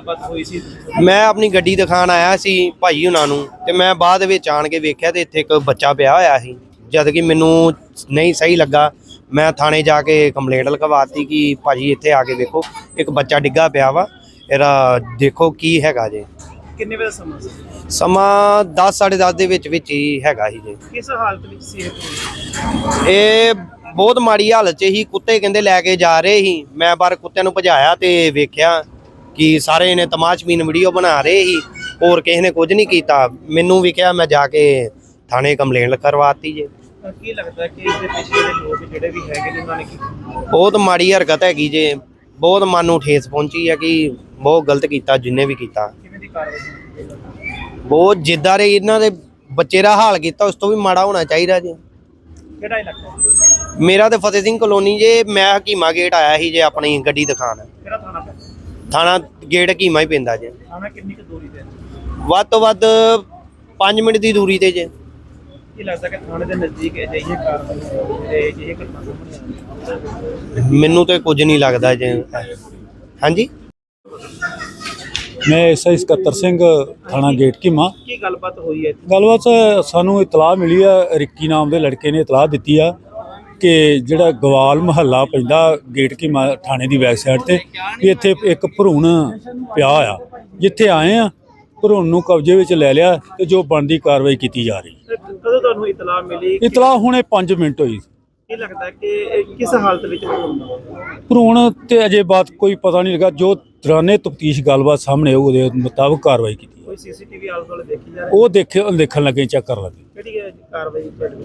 ਗੱਲਬਾਤ ਹੋਈ ਸੀ? ਮੈਂ ਆਪਣੀ ਗੱਡੀ ਦਿਖਾਣ ਆਇਆ ਸੀ ਭਾਈ ਉਹਨਾਂ ਨੂੰ ਤੇ ਮੈਂ ਬਾਅਦ ਵਿੱਚ ਆਣ ਕੇ ਵੇਖਿਆ ਤੇ ਇੱਥੇ ਇੱਕ ਬੱਚਾ ਪਿਆ ਹੋਇਆ ਸੀ। ਜਦ ਕਿ ਮੈਨੂੰ ਨਹੀਂ ਸਹੀ ਲੱਗਾ। ਮੈਂ ਥਾਣੇ ਜਾ ਕੇ ਕੰਪਲੇਂਟ ਲਗਵਾਤੀ ਕਿ ਭਾਜੀ ਇੱਥੇ ਆ ਕੇ ਵੇਖੋ ਇੱਕ ਬੱਚਾ ਡਿੱਗਾ ਪਿਆ ਵਾ। ਇਹਦਾ ਦੇਖੋ ਕੀ ਹੈਗਾ ਜੇ। ਕਿੰਨੇ ਵਜੇ ਸਮਾਂ ਸੀ? ਸਮਾਂ 10 10:30 ਦੇ ਵਿੱਚ ਵਿੱਚ ਹੀ ਹੈਗਾ ਸੀ ਜੇ। ਕਿਸ ਹਾਲਤ ਵਿੱਚ ਸੀ ਇਹ? ਇਹ ਬਹੁਤ ਮਾੜੀ ਹਾਲਤ 'ਚ ਹੀ ਕੁੱਤੇ ਕਹਿੰਦੇ ਲੈ ਕੇ ਜਾ ਰਹੇ ਸੀ। ਮੈਂ ਬਾਹਰ ਕੁੱਤਿਆਂ ਨੂੰ ਭਜਾਇਆ ਤੇ ਵੇਖਿਆ। ਕਿ ਸਾਰੇ ਨੇ ਤਮਾਸ਼ਬੀਨ ਵੀਡੀਓ ਬਣਾ ਰਹੇ ਸੀ ਹੋਰ ਕਿਸੇ ਨੇ ਕੁਝ ਨਹੀਂ ਕੀਤਾ। ਮੈਨੂੰ ਵੀ ਕਿਹਾ ਮੈਂ ਜਾ ਕੇ ਥਾਣੇ ਕੰਪਲੇਂਟ ਕਰਵਾਤੀ ਜੇ। ਤਾਂ ਕੀ ਲੱਗਦਾ ਕਿ ਇਸ ਦੇ ਪਿੱਛੇ ਦੇ ਲੋਕ ਜਿਹੜੇ ਵੀ ਹੈਗੇ ਨੇ ਉਹਨਾਂ ਨੇ ਕੀ ਬਹੁਤ ਮਾੜੀ ਹਰਕਤ ਹੈਗੀ ਜੇ। ਬਹੁਤ ਮਨ ਨੂੰ ਠੇਸ ਪਹੁੰਚੀ ਹੈ ਕਿ ਬਹੁਤ ਗਲਤ ਕੀਤਾ ਜਿੰਨੇ ਵੀ ਕੀਤਾ। ਕਿਵੇਂ ਦੀ ਕਾਰਵਾਈ ਕੀਤੀ? ਜਾਏਗੀ? ਬਹੁਤ ਜਿੱਦਾਂ ਦੇ ਇਹਨਾਂ ਦੇ ਬੱਚੇ ਦਾ ਹਾਲ ਕੀਤਾ ਉਸ ਤੋਂ ਵੀ ਮਾੜਾ ਹੋਣਾ ਚਾਹੀਦਾ ਜੇ। ਕਿਹੜਾ ਇਲਾਕਾ? ਮੇਰਾ ਤੇ ਫਤਿਹ ਸਿੰਘ ਕਲੋਨੀ ਜੇ ਮੈਂ ਹਕੀਮਾ ਗੇਟ ਆਇਆ ਸੀ ਜੇ ਆਪਣੀ ਗੱਡੀ ਦਿਖਾਣ ਥਾਣਾ ਗੇਟ ਹਕੀਮਾ ਹੀ ਪੈਂਦਾ ਜੇ। ਥਾਣਾ ਕਿੰਨੀ ਕੁ ਦੂਰੀ ਤੇ? ਵੱਧ ਤੋਂ ਵੱਧ 5 ਮਿੰਟ ਦੀ ਦੂਰੀ ਤੇ ਜੇ। ਕੀ ਲੱਗਦਾ ਕਿ ਥਾਣੇ ਦੇ ਨਜ਼ਦੀਕ ਅਜਿਹੀ ਕਾਰਵਾਈ ਤੇ ਅਜਿਹੀ ਘਟਨਾ ਸਾਹਮਣੇ ਮੈਨੂੰ ਤੇ ਕੁਝ ਨਹੀਂ ਲੱਗਦਾ ਜੇ। ਹਾਂਜੀ? ਮੈਂ ਐਸਆਈ ਸਕੱਤਰ ਸਿੰਘ ਥਾਣਾ ਗੇਟ ਕੀਮਾ। ਕੀ ਗੱਲਬਾਤ ਹੋਈ ਹੈ ਇੱਥੇ? ਗੱਲਬਾਤ ਸਾਨੂੰ ਇਤਲਾਹ ਮਿਲੀ ਆ ਰਿੱਕੀ ਨਾਮ ਦੇ ਲੜਕੇ ਨੇ ਇਤਲਾਹ ਦਿੱਤੀ ਆ। ਕਿ ਜਿਹੜਾ ਗਵਾਲ ਮਹੱਲਾ ਪੈਂਦਾ ਗੇਟ ਕੀਮਾ ਥਾਣੇ ਦੀ ਸਾਈਡ ਤੇ ਵੀ ਇੱਥੇ ਇੱਕ ਭਰੂਣ ਪਿਆ ਆ। ਜਿੱਥੇ ਆਏ ਆ ਭਰੂਣ ਨੂੰ ਕਬਜ਼ੇ ਵਿੱਚ ਲੈ ਲਿਆ ਤੇ ਜੋ ਬਣਦੀ ਕਾਰਵਾਈ ਕੀਤੀ ਜਾ ਰਹੀ ਕਦੋਂ ਤੁਹਾਨੂੰ ਇਤਲਾਹ ਮਿਲੀ ਇਤਲਾਹ ਹੁਣੇ 5 ਮਿੰਟ ਹੋਈ ਕੀ ਲੱਗਦਾ ਕਿ ਇਹ ਕਿਸ ਹਾਲਤ ਵਿੱਚ ਹੋਊਗਾ ਭਰੂਣ ਤੇ ਅਜੇ ਬਾਤ ਕੋਈ ਪਤਾ ਨਹੀਂ ਲੱਗਾ। ਜੋ ਦੌਰਾਨੇ ਤਫਤੀਸ਼ ਗੱਲਬਾਤ ਸਾਹਮਣੇ ਉਹਦੇ ਮੁਤਾਬਕ ਕਾਰਵਾਈ ਕੀਤੀ ਕੋਈ ਸੀਸੀਟੀਵੀ ਆਲੇ ਦੁਆਲੇ ਦੇਖੀ ਜਾ ਰਹੀ ਉਹ ਦੇਖੇ ਦੇਖਣ ਲੱਗੇ ਚੈੱਕ ਕਰਨ ਲੱਗੇ। ਕਿਹੜੀ ਹੈ ਕਾਰਵਾਈ ਤੁਹਾਡੇ